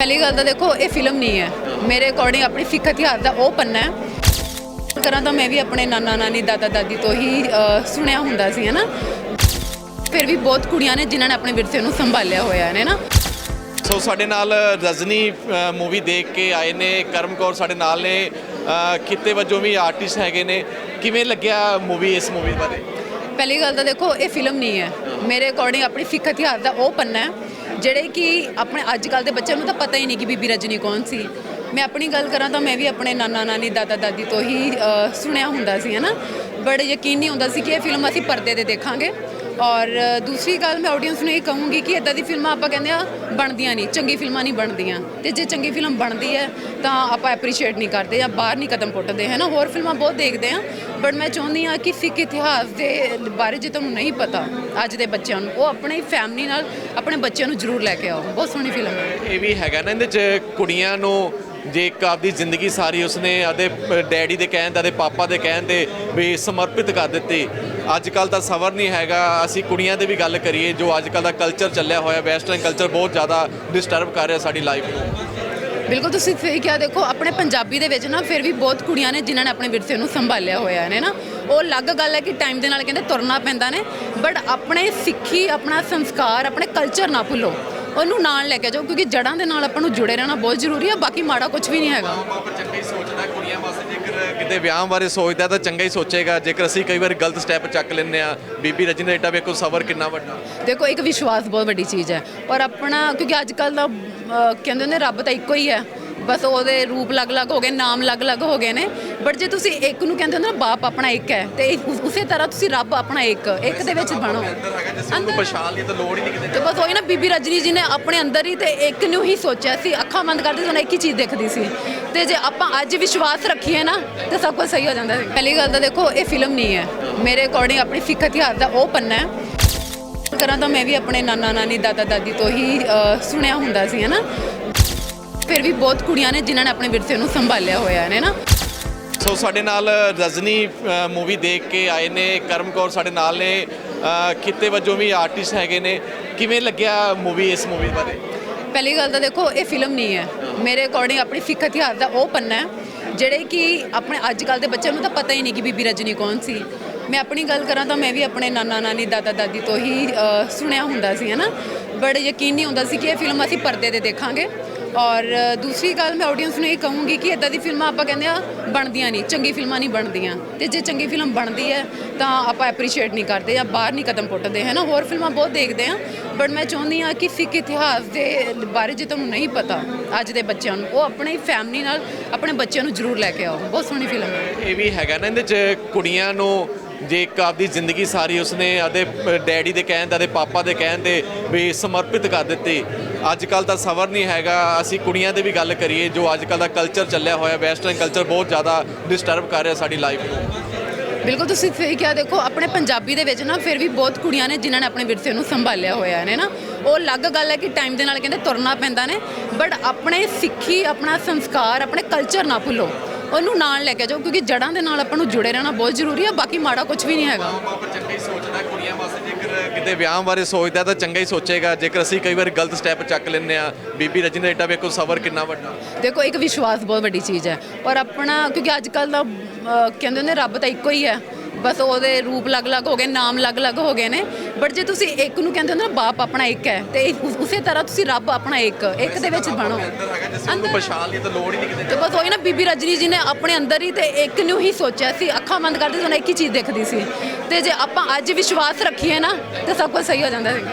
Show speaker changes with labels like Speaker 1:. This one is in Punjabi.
Speaker 1: ਪਹਿਲੀ ਗੱਲ ਤਾਂ ਦੇਖੋ ਇਹ ਫਿਲਮ ਨਹੀਂ ਹੈ। ਮੇਰੇ ਅਕੋਰਡਿੰਗ ਆਪਣੀ ਸਿੱਖ ਇਤਿਹਾਸ ਦਾ ਉਹ ਪੰਨਾ ਹੈ। ਕਰਾਂ ਤਾਂ ਮੈਂ ਵੀ ਆਪਣੇ ਨਾਨਾ ਨਾਨੀ ਦਾਦਾ ਦਾਦੀ ਤੋਂ ਹੀ ਸੁਣਿਆ ਹੁੰਦਾ ਸੀ ਹੈ ਨਾ? ਫਿਰ ਵੀ ਬਹੁਤ ਕੁੜੀਆਂ ਨੇ ਜਿਨ੍ਹਾਂ ਨੇ ਆਪਣੇ ਵਿਰਸੇ ਨੂੰ ਸੰਭਾਲਿਆ ਹੋਇਆ ਹੈ ਨਾ?
Speaker 2: ਸੋ ਸਾਡੇ ਨਾਲ ਰਜਨੀ ਮੂਵੀ ਦੇਖ ਕੇ ਆਏ ਨੇ। ਕਰਮ ਕੌਰ ਸਾਡੇ ਨਾਲ ਨੇ। ਖਿੱਤੇ ਵਜੋਂ ਵੀ ਆਰਟਿਸਟ ਹੈਗੇ ਨੇ। ਕਿਵੇਂ ਲੱਗਿਆ ਮੂਵੀ ਇਸ ਮੂਵੀ ਬਾਰੇ?
Speaker 1: ਪਹਿਲੀ ਗੱਲ ਤਾਂ ਦੇਖੋ ਇਹ ਫਿਲਮ ਨਹੀਂ ਹੈ। ਮੇਰੇ ਅਕੋਰਡਿੰਗ ਆਪਣੀ ਸਿੱਖ ਇਤਿਹਾਸ ਦਾ ਉਹ ਪੰਨਾ ਹੈ। ਜਿਹੜੇ ਕਿ ਆਪਣੇ ਅੱਜ ਕੱਲ ਦੇ ਬੱਚਿਆਂ ਨੂੰ ਤਾਂ ਪਤਾ ਹੀ ਨਹੀਂ ਕਿ ਬੀਬੀ ਰਜਨੀ ਕੌਣ ਸੀ। ਮੈਂ ਆਪਣੀ ਗੱਲ ਕਰਾਂ ਤਾਂ ਮੈਂ ਵੀ ਆਪਣੇ ਨਾਨਾ ਨਾਨੀ, ਦਾਦਾ ਦਾਦੀ ਤੋਂ ਹੀ ਸੁਣਿਆ ਹੁੰਦਾ ਸੀ ਹੈ ਨਾ ਬੜਾ ਯਕੀਨ ਨਹੀਂ ਹੁੰਦਾ ਸੀ ਕਿ ਇਹ ਫਿਲਮ ਅਸੀਂ ਪਰਦੇ ਤੇ ਦੇਖਾਂਗੇ। ਔਰ ਦੂਸਰੀ ਗੱਲ ਮੈਂ ਆਡੀਅנס ਨੂੰ ਇਹ ਕਹੂੰਗੀ ਕਿ ਇਦਾਂ ਦੀ ਫਿਲਮਾਂ ਆਪਾਂ ਕਹਿੰਦੇ ਆ ਬਣਦੀਆਂ ਨਹੀਂ, ਚੰਗੀ ਫਿਲਮਾਂ ਨਹੀਂ ਬਣਦੀਆਂ। ਤੇ ਜੇ ਚੰਗੀ ਫਿਲਮ ਬਣਦੀ ਹੈ, ਤਾਂ ਆਪਾਂ ਐਪਰੀਸ਼ੀਏਟ ਨਹੀਂ ਕਰਦੇ ਜਾਂ ਬਾਹਰ ਨਹੀਂ ਕਦਮ ਪੁੱਟਦੇ, ਹੈ ਨਾ? ਹੋਰ ਫਿਲਮਾਂ ਬਹੁਤ ਦੇਖਦੇ ਆ ਬਟ ਮੈਂ ਚਾਹੁੰਦੀ ਆ ਕਿ ਸਿੱਖ ਇਤਿਹਾਸ ਦੇ ਬਾਰੇ ਜੇ ਤੁਹਾਨੂੰ ਨਹੀਂ ਪਤਾ, ਅੱਜ ਦੇ ਬੱਚਿਆਂ ਨੂੰ, ਉਹ ਆਪਣੀ ਫੈਮਿਲੀ ਨਾਲ, ਆਪਣੇ ਬੱਚਿਆਂ ਨੂੰ ਜ਼ਰੂਰ ਲੈ ਕੇ ਆਓ। ਬਹੁਤ ਸੋਹਣੀ ਫਿਲਮ ਹੈ।
Speaker 2: ਇਹ ਵੀ ਹੈਗਾ ਨਾ, ਇਹਦੇ ਚ ਕੁੜੀਆਂ ਨੂੰ ਜੇ ਇੱਕ ਆਪਦੀ ਜ਼ਿੰਦਗੀ ਸਾਰੀ ਉਸਨੇ ਆਦੇ ਡੈਡੀ ਦੇ ਕਹਿਣ ਤੇ, ਆਦੇ ਪਾਪਾ ਦੇ ਕਹਿਣ ਤੇ ਵੀ ਸਮਰਪਿਤ ਕਰ ਦਿੱਤੀ। ਅੱਜ ਕੱਲ ਤਾਂ ਸਬਰ ਨਹੀਂ ਹੈਗਾ। ਅਸੀਂ ਕੁੜੀਆਂ ਦੇ ਵੀ ਗੱਲ ਕਰੀਏ, ਜੋ ਅੱਜ ਕੱਲ ਦਾ ਕਲਚਰ ਚੱਲਿਆ ਹੋਇਆ ਵੈਸਟਰਨ ਕਲਚਰ ਬਹੁਤ ਜ਼ਿਆਦਾ ਡਿਸਟਰਬ ਕਰ ਰਿਹਾ ਸਾਡੀ ਲਾਈਫ ਨੂੰ।
Speaker 1: ਬਿਲਕੁਲ, ਤੁਸੀਂ ਸਹੀ ਕਿਹਾ ਦੇਖੋ, ਆਪਣੇ ਪੰਜਾਬੀ ਦੇ ਵਿੱਚ ਨਾ ਫਿਰ ਵੀ ਬਹੁਤ ਕੁੜੀਆਂ ਨੇ ਜਿਨ੍ਹਾਂ ਨੇ ਆਪਣੇ ਵਿਰਸੇ ਨੂੰ ਸੰਭਾਲਿਆ ਹੋਇਆ ਹੈ ਨਾ। ਉਹ ਅਲੱਗ ਗੱਲ ਹੈ ਕਿ ਟਾਈਮ ਦੇ ਨਾਲ ਕਹਿੰਦੇ ਤੁਰਨਾ ਪੈਂਦਾ ਨੇ ਬਟ ਆਪਣੇ ਸਿੱਖੀ, ਆਪਣਾ ਸੰਸਕਾਰ, ਆਪਣੇ ਕਲਚਰ ਨਾ ਭੁੱਲੋ। ਉਹਨੂੰ ਨਾਲ ਲੈ ਕੇ ਜਾਓ ਕਿਉਂਕਿ ਜੜਾਂ ਦੇ ਨਾਲ ਆਪਾਂ ਨੂੰ ਜੁੜੇ ਰਹਿਣਾ ਬਹੁਤ ਜ਼ਰੂਰੀ ਹੈ ਬਾਕੀ ਮਾੜਾ ਕੁਝ ਵੀ ਨਹੀਂ ਹੈਗਾ।
Speaker 2: ਬਾਪ ਚੰਗਾ ਹੀ ਸੋਚਦਾ ਕੁੜੀਆਂ ਵਾਸਤੇ ਜੇਕਰ ਕਿਤੇ ਵਿਆਹ ਬਾਰੇ ਸੋਚਦਾ ਤਾਂ ਚੰਗਾ ਹੀ ਸੋਚੇਗਾ ਜੇਕਰ ਅਸੀਂ ਕਈ ਵਾਰ ਗਲਤ ਸਟੈਪ ਚੱਕ ਲੈਂਦੇ ਆ ਬੀਬੀ ਰਜਨੀ ਏਟਾ ਵੇਖੋ ਸਬਰ ਕਿੰਨਾ ਵੱਡਾ।
Speaker 1: ਦੇਖੋ ਇੱਕ ਵਿਸ਼ਵਾਸ ਬਹੁਤ ਵੱਡੀ ਚੀਜ਼ ਹੈ ਔਰ ਆਪਣਾ ਕਿਉਂਕਿ ਅੱਜ ਕੱਲ ਦਾ ਅਹ, ਕਹਿੰਦੇ ਨੇ ਰੱਬ ਤਾਂ ਇੱਕੋ ਹੀ ਹੈ। ਬਸ ਉਹਦੇ ਰੂਪ ਅਲੱਗ-ਅਲੱਗ ਹੋ ਗਏ ਨਾਮ ਅਲੱਗ-ਅਲੱਗ ਹੋ ਗਏ ਨੇ। ਬਟ ਜੇ ਤੁਸੀਂ ਇੱਕ ਨੂੰ ਕਹਿੰਦੇ ਹੋ ਨਾ ਬਾਪ ਆਪਣਾ ਇੱਕ ਹੈ ਤੇ ਉਸ- ਉਸੇ ਤਰ੍ਹਾਂ ਤੁਸੀਂ ਰੱਬ ਆਪਣਾ ਇੱਕ ਇੱਕ ਦੇ ਵਿੱਚ ਬਣੋ।
Speaker 2: ਅੰਦਰ ਪਛਾਣ ਲਈ ਤਾਂ ਲੋੜ ਹੀ ਨਹੀਂ ਕਿਤੇ
Speaker 1: ਤੇ ਬਸ ਉਹੀ ਨਾ ਬੀਬੀ ਰਜਨੀ ਜੀ ਨੇ ਆਪਣੇ ਅੰਦਰ ਹੀ ਤੇ ਇੱਕ ਨੂੰ ਹੀ ਸੋਚਿਆ ਸੀ ਅੱਖਾਂ ਬੰਦ ਕਰਦੇ ਸੀ ਉਹਨੇ ਇੱਕ ਹੀ ਚੀਜ਼ ਦੇਖਦੀ ਸੀ। ਤੇ ਜੇ ਆਪਾਂ ਅੱਜ ਵਿਸ਼ਵਾਸ ਰੱਖੀਏ ਨਾ ਤੇ ਸਭ ਕੁਝ ਸਹੀ ਹੋ ਜਾਂਦਾ ਹੈ। ਪਹਿਲੀ ਗੱਲ ਤਾਂ ਦੇਖੋ ਇਹ ਫਿਲਮ ਨਹੀਂ ਹੈ। ਮੇਰੇ ਅਕੋਰਡਿੰਗ ਆਪਣੀ ਸਿੱਖ ਇਤਿਹਾਸ ਦਾ ਉਹ ਪੰਨਾ ਹੈ। ਕਰਾਂ ਤਾਂ ਮੈਂ ਵੀ ਆਪਣੇ ਨਾਨਾ ਨਾਨੀ ਦਾਦਾ ਦਾਦੀ ਤੋਂ ਹੀ ਅ, ਸੁਣਿਆ ਹੁੰਦਾ ਸੀ ਹੈ ਨਾ ਫਿਰ ਵੀ ਬਹੁਤ ਕੁੜੀਆਂ ਨੇ ਜਿਨ੍ਹਾਂ ਨੇ ਆਪਣੇ ਵਿਰਸੇ ਨੂੰ ਸੰਭਾਲਿਆ ਹੋਇਆ ਹੈ ਨਾ
Speaker 2: ਸੋ ਸਾਡੇ ਨਾਲ ਰਜਨੀ ਮੂਵੀ ਦੇਖ ਕੇ ਆਏ ਨੇ ਕਰਮ ਕੌਰ ਸਾਡੇ ਨਾਲ ਨੇ ਖਿੱਤੇ ਵਜੋਂ ਵੀ ਆਰਟਿਸਟ ਹੈਗੇ ਨੇ। ਕਿਵੇਂ ਲੱਗਿਆ ਮੂਵੀ ਇਸ ਮੂਵੀ ਬਾਰੇ?
Speaker 1: ਪਹਿਲੀ ਗੱਲ ਤਾਂ ਦੇਖੋ ਇਹ ਫਿਲਮ ਨਹੀਂ ਹੈ। ਮੇਰੇ ਅਕੋਰਡਿੰਗ ਆਪਣੀ ਸਿੱਖ ਇਤਿਹਾਸ ਦਾ ਉਹ ਪੰਨਾ ਹੈ ਜਿਹੜੇ ਕਿ ਆਪਣੇ ਅੱਜ ਕੱਲ ਦੇ ਬੱਚਿਆਂ ਨੂੰ ਤਾਂ ਪਤਾ ਹੀ ਨਹੀਂ ਕਿ ਬੀਬੀ ਰਜਨੀ ਕੌਣ ਸੀ। ਮੈਂ ਆਪਣੀ ਗੱਲ ਕਰਾਂ ਤਾਂ ਮੈਂ ਵੀ ਆਪਣੇ ਨਾਨਾ ਨਾਨੀ ਦਾਦਾ ਦਾਦੀ ਤੋਂ ਹੀ ਸੁਣਿਆ ਹੁੰਦਾ ਸੀ ਹੈ ਨਾ ਬੜਾ ਯਕੀਨ ਨਹੀਂ ਹੁੰਦਾ ਸੀ ਕਿ ਇਹ ਫਿਲਮ ਅਸੀਂ ਪਰਦੇ ਤੇ ਦੇਖਾਂਗੇ। ਔਰ ਦੂਸਰੀ ਗੱਲ ਮੈਂ ਆਡੀਅנס ਨੂੰ ਇਹ ਕਹੂੰਗੀ ਕਿ ਇਦਾਂ ਦੀ ਫਿਲਮਾਂ ਆਪਾਂ ਕਹਿੰਦੇ ਆ ਬਣਦੀਆਂ ਨਹੀਂ, ਚੰਗੀ ਫਿਲਮਾਂ ਨਹੀਂ ਬਣਦੀਆਂ। ਤੇ ਜੇ ਚੰਗੀ ਫਿਲਮ ਬਣਦੀ ਹੈ, ਤਾਂ ਆਪਾਂ ਐਪਰੀਸ਼ੀਏਟ ਨਹੀਂ ਕਰਦੇ ਜਾਂ ਬਾਹਰ ਨਹੀਂ ਕਦਮ ਪੁੱਟਦੇ, ਹੈ ਨਾ? ਹੋਰ ਫਿਲਮਾਂ ਬਹੁਤ ਦੇਖਦੇ ਆ ਬਟ ਮੈਂ ਚਾਹੁੰਦੀ ਆ ਕਿ ਸਿੱਖ ਇਤਿਹਾਸ ਦੇ ਬਾਰੇ ਜੇ ਤੁਹਾਨੂੰ ਨਹੀਂ ਪਤਾ, ਅੱਜ ਦੇ ਬੱਚਿਆਂ ਨੂੰ, ਉਹ ਆਪਣੀ ਫੈਮਿਲੀ ਨਾਲ ਆਪਣੇ ਬੱਚਿਆਂ ਨੂੰ ਜ਼ਰੂਰ ਲੈ ਕੇ ਆਓ। ਬਹੁਤ ਸੋਹਣੀ ਫਿਲਮ ਹੈ।
Speaker 2: ਇਹ ਵੀ ਹੈਗਾ ਨਾ, ਇਹਦੇ ਚ ਕੁੜੀਆਂ ਨੂੰ ਜੇ ਇੱਕ ਆਪਦੀ ਜ਼ਿੰਦਗੀ ਸਾਰੀ ਉਸਨੇ ਆਦੇ ਡੈਡੀ ਦੇ ਕਹਿਣ ਤੇ, ਆਦੇ ਪਾਪਾ ਦੇ ਕਹਿਣ ਤੇ ਵੀ ਸਮਰਪਿਤ ਕਰ ਦਿੱਤੀ। ਅੱਜ ਕੱਲ ਤਾਂ ਸਬਰ ਨਹੀਂ ਹੈਗਾ। ਅਸੀਂ ਕੁੜੀਆਂ ਦੇ ਵੀ ਗੱਲ ਕਰੀਏ ਜੋ ਅੱਜ ਕੱਲ ਦਾ ਕਲਚਰ ਚੱਲਿਆ ਹੋਇਆ ਵੈਸਟਰਨ ਕਲਚਰ ਬਹੁਤ ਜ਼ਿਆਦਾ ਡਿਸਟਰਬ ਕਰ ਰਿਹਾ ਸਾਡੀ ਲਾਈਫ ਨੂੰ।
Speaker 1: ਬਿਲਕੁਲ ਤੁਸੀਂ ਸਹੀ ਕਿਹਾ ਦੇਖੋ ਆਪਣੇ ਪੰਜਾਬੀ ਦੇ ਵਿੱਚ ਨਾ ਫਿਰ ਵੀ ਬਹੁਤ ਕੁੜੀਆਂ ਨੇ ਜਿਨ੍ਹਾਂ ਨੇ ਆਪਣੇ ਵਿਰਸੇ ਨੂੰ ਸੰਭਾਲਿਆ ਹੋਇਆ ਹੈ ਨਾ। ਉਹ ਅਲੱਗ ਗੱਲ ਹੈ ਕਿ ਟਾਈਮ ਦੇ ਨਾਲ ਕਹਿੰਦੇ ਤੁਰਨਾ ਪੈਂਦਾ ਨੇ। ਬਟ ਆਪਣੇ ਸਿੱਖੀ ਆਪਣਾ ਸੰਸਕਾਰ ਆਪਣੇ ਕਲਚਰ ਨਾ ਭੁੱਲੋ। ਉਹਨੂੰ ਨਾਲ ਲੈ ਕੇ ਜਾਓ ਕਿਉਂਕਿ ਜੜਾਂ ਦੇ ਨਾਲ ਆਪਾਂ ਨੂੰ ਜੁੜੇ ਰਹਿਣਾ ਬਹੁਤ ਜ਼ਰੂਰੀ ਹੈ ਬਾਕੀ ਮਾੜਾ ਕੁਝ ਵੀ ਨਹੀਂ ਹੈਗਾ।
Speaker 2: ਬਾਪ ਚੰਗਾ ਸੋਚਦਾ ਕੁੜੀਆਂ ਵਾਸਤੇ ਜੇਕਰ ਕਿਤੇ ਵਿਆਹ ਬਾਰੇ ਸੋਚਦਾ ਤਾਂ ਚੰਗਾ ਹੀ ਸੋਚੇਗਾ। ਜੇਕਰ ਅਸੀਂ ਕਈ ਵਾਰ ਗਲਤ ਸਟੈਪ ਚੱਕ ਲੈਂਦੇ ਆ ਬੀਬੀ ਰਜਨੀ ਦਾ ਏਟਾ ਵੇਖੋ ਸਬਰ ਕਿੰਨਾ ਵੱਡਾ?
Speaker 1: ਦੇਖੋ, ਇੱਕ ਵਿਸ਼ਵਾਸ ਬਹੁਤ ਵੱਡੀ ਚੀਜ਼ ਹੈ। ਔਰ ਆਪਣਾ, ਕਿਉਂਕਿ ਅੱਜ ਕੱਲ ਦਾ ਕਹਿੰਦੇ ਨੇ, ਰੱਬ ਤਾਂ ਇੱਕੋ ਹੀ ਹੈ। ਬਸ ਉਹਦੇ ਰੂਪ ਅਲੱਗ-ਅਲੱਗ ਹੋ ਗਏ ਨਾਮ ਅਲੱਗ-ਅਲੱਗ ਹੋ ਗਏ ਨੇ। ਬਟ ਜੇ ਤੁਸੀਂ ਇੱਕ ਨੂੰ ਕਹਿੰਦੇ ਹੋ ਨਾ ਬਾਪ ਆਪਣਾ ਇੱਕ ਹੈ ਤੇ ਉਸ- ਉਸੇ ਤਰ੍ਹਾਂ ਤੁਸੀਂ ਰੱਬ ਆਪਣਾ ਇੱਕ ਇੱਕ ਦੇ ਵਿੱਚ ਬਣੋ।
Speaker 2: ਅੰਦਰ ਪਛਾਣ ਲਈ ਤਾਂ ਲੋੜ ਹੀ ਨਹੀਂ ਕਿਤੇ
Speaker 1: ਤੇ ਬਸ ਉਹੀ ਨਾ ਬੀਬੀ ਰਜਨੀ ਜੀ ਨੇ ਆਪਣੇ ਅੰਦਰ ਹੀ ਤੇ ਇੱਕ ਨੂੰ ਹੀ ਸੋਚਿਆ ਸੀ ਅੱਖਾਂ ਬੰਦ ਕਰਦੇ ਸੀ ਉਹਨੇ ਇੱਕ ਹੀ ਚੀਜ਼ ਦੇਖਦੀ ਸੀ। ਤੇ ਜੇ ਆਪਾਂ ਅੱਜ ਵਿਸ਼ਵਾਸ ਰੱਖੀਏ ਨਾ ਤੇ ਸਭ ਕੁਝ ਸਹੀ ਹੋ ਜਾਂਦਾ ਹੈ